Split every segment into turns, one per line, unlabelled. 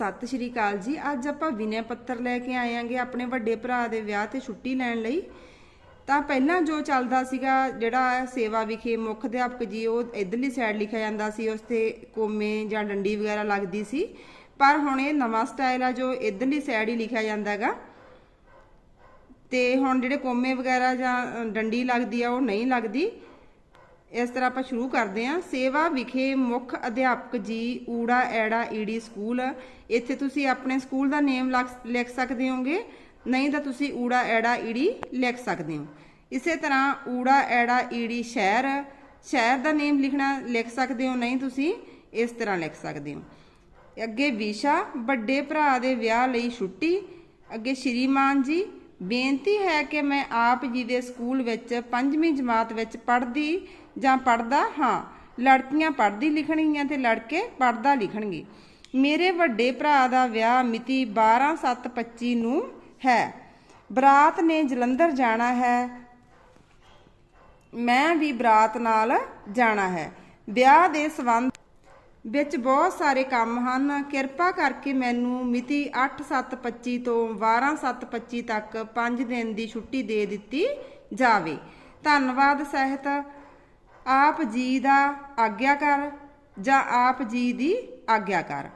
ਸਤਿ ਸ਼੍ਰੀ ਅਕਾਲ ਜੀ। ਅੱਜ ਆਪਾਂ ਵਿਨੈ ਪੱਤਰ ਲੈ ਕੇ ਆਏਾਂਗੇ ਆਪਣੇ ਵੱਡੇ ਭਰਾ ਦੇ ਵਿਆਹ ਤੇ ਛੁੱਟੀ ਲੈਣ ਲਈ। ਤਾਂ ਪਹਿਲਾਂ ਜੋ ਚੱਲਦਾ ਸੀਗਾ, ਜਿਹੜਾ ਸੇਵਾ ਵਿਖੇ ਮੁੱਖ ਅਧਿਆਪਕ ਜੀ, ਉਹ ਇਧਰਲੀ ਸਾਈਡ ਲਿਖਿਆ ਜਾਂਦਾ ਸੀ, ਉਸ ਤੇ ਕੋਮੇ ਜਾਂ ਡੰਡੀ ਵਗੈਰਾ ਲੱਗਦੀ ਸੀ। ਪਰ ਹੁਣ ਇਹ ਨਵਾਂ ਸਟਾਈਲ ਆ, ਜੋ ਇਧਰਲੀ ਸਾਈਡ ਹੀ ਲਿਖਿਆ ਜਾਂਦਾ ਹੈਗਾ। ਤੇ ਹੁਣ ਜਿਹੜੇ ਕੋਮੇ ਵਗੈਰਾ ਜਾਂ ਡੰਡੀ ਲੱਗਦੀ ਆ, ਉਹ ਨਹੀਂ ਲੱਗਦੀ। ਇਸ ਤਰ੍ਹਾਂ ਆਪਾਂ ਸ਼ੁਰੂ ਕਰਦੇ ਹਾਂ। ਸੇਵਾ ਵਿਖੇ ਮੁੱਖ ਅਧਿਆਪਕ ਜੀ, ਊੜਾ, ਐੜਾ, ਈੜੀ ਸਕੂਲ। ਇੱਥੇ ਤੁਸੀਂ ਆਪਣੇ ਸਕੂਲ ਦਾ ਨੇਮ ਲਿਖ ਸਕਦੇ ਹੋਗੇ। ਨਹੀਂ ਤਾਂ ਤੁਸੀਂ ਊੜਾ, ਐੜਾ, ਈੜੀ ਲਿਖ ਸਕਦੇ ਹੋ। ਇਸੇ ਤਰ੍ਹਾਂ ਊੜਾ, ਐੜਾ, ਈੜੀ ਸ਼ਹਿਰ। ਸ਼ਹਿਰ ਦਾ ਨੇਮ ਲਿਖਣਾ ਲਿਖ ਸਕਦੇ ਹੋ, ਨਹੀਂ ਤੁਸੀਂ ਇਸ ਤਰ੍ਹਾਂ ਲਿਖ ਸਕਦੇ ਹੋ। ਅੱਗੇ ਵਿਸ਼ਾ, ਵੱਡੇ ਭਰਾ ਦੇ ਵਿਆਹ ਲਈ ਛੁੱਟੀ। ਅੱਗੇ ਸ਼੍ਰੀਮਾਨ ਜੀ ਬੇਨਤੀ ਹੈ ਕਿ ਮੈਂ ਆਪ ਜੀ ਦੇ ਸਕੂਲ ਵਿੱਚ ਪੰਜਵੀਂ ਜਮਾਤ ਵਿੱਚ ਪੜ੍ਹਦੀ ਜਾਂ ਪੜ੍ਹਦਾ ਹਾਂ। ਲੜਕੀਆਂ ਪੜ੍ਹਦੀ ਲਿਖਣਗੀਆਂ ਤੇ ਲੜਕੇ ਪੜ੍ਹਦਾ ਲਿਖਣਗੇ। ਮੇਰੇ ਵੱਡੇ ਭਰਾ ਦਾ ਵਿਆਹ ਮਿਤੀ 12/7/25 ਨੂੰ ਹੈ। ਬਰਾਤ ਨੇ ਜਲੰਧਰ ਜਾਣਾ ਹੈ। ਮੈਂ ਵੀ ਬਰਾਤ ਨਾਲ ਜਾਣਾ ਹੈ। ਵਿਆਹ ਦੇ ਸਬੰਧ ਵਿੱਚ ਬਹੁਤ ਸਾਰੇ ਕੰਮ ਹਨ। ਕਿਰਪਾ ਕਰਕੇ ਮੈਨੂੰ ਮਿਤੀ 8/7/25 ਤੋਂ 12/7/25 ਤੱਕ 5 ਦਿਨ ਦੀ ਛੁੱਟੀ ਦੇ ਦਿੱਤੀ ਜਾਵੇ। ਧੰਨਵਾਦ, ਸਹਿਤ। ਆਪ ਜੀ ਦਾ ਆਗਿਆਕਾਰ ਜਾਂ ਆਪ ਜੀ ਦੀ ਆਗਿਆਕਾਰ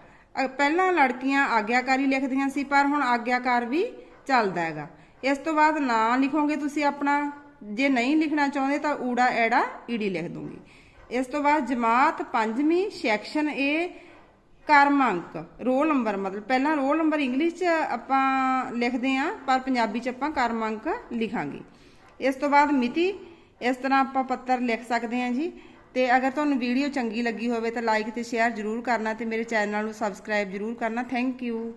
ਪਹਿਲਾਂ ਲੜਕੀਆਂ ਆਗਿਆਕਾਰੀ ਲਿਖਦੀਆਂ ਸੀ, ਪਰ ਹੁਣ ਆਗਿਆਕਾਰ ਵੀ ਚੱਲਦਾ ਹੈਗਾ। ਇਸ ਤੋਂ ਬਾਅਦ ਨਾਂ ਲਿਖੋਗੇ ਤੁਸੀਂ ਆਪਣਾ। ਜੇ ਨਹੀਂ ਲਿਖਣਾ ਚਾਹੁੰਦੇ ਤਾਂ ਊੜਾ ਐੜਾ ਈੜੀ ਲਿਖ ਦੋਗੇ। ਇਸ ਤੋਂ ਬਾਅਦ ਜਮਾਤ ਪੰਜਵੀਂ ਸੈਕਸ਼ਨ ਏ ਕਰਮ ਅੰਕ ਰੋਲ ਨੰਬਰ ਮਤਲਬ ਪਹਿਲਾਂ ਰੋਲ ਨੰਬਰ ਇੰਗਲਿਸ਼ 'ਚ ਆਪਾਂ ਲਿਖਦੇ ਆਂ ਪਰ ਪੰਜਾਬੀ 'ਚ ਆਪਾਂ ਕਰਮ ਅੰਕ ਲਿਖਾਂਗੇ। ਇਸ ਤੋਂ ਬਾਅਦ ਮਿਤੀ, ਇਸ ਤਰ੍ਹਾਂ ਆਪਾਂ ਪੱਤਰ ਲਿਖ ਸਕਦੇ ਹਾਂ ਜੀ। ਤੇ ਅਗਰ ਤੁਹਾਨੂੰ ਵੀਡੀਓ ਚੰਗੀ ਲੱਗੀ ਹੋਵੇ ਤਾਂ ਲਾਈਕ ਤੇ ਸ਼ੇਅਰ ਜ਼ਰੂਰ ਕਰਨਾ ਤੇ ਮੇਰੇ ਚੈਨਲ ਨੂੰ ਸਬਸਕ੍ਰਾਈਬ ਜ਼ਰੂਰ ਕਰਨਾ। Thank you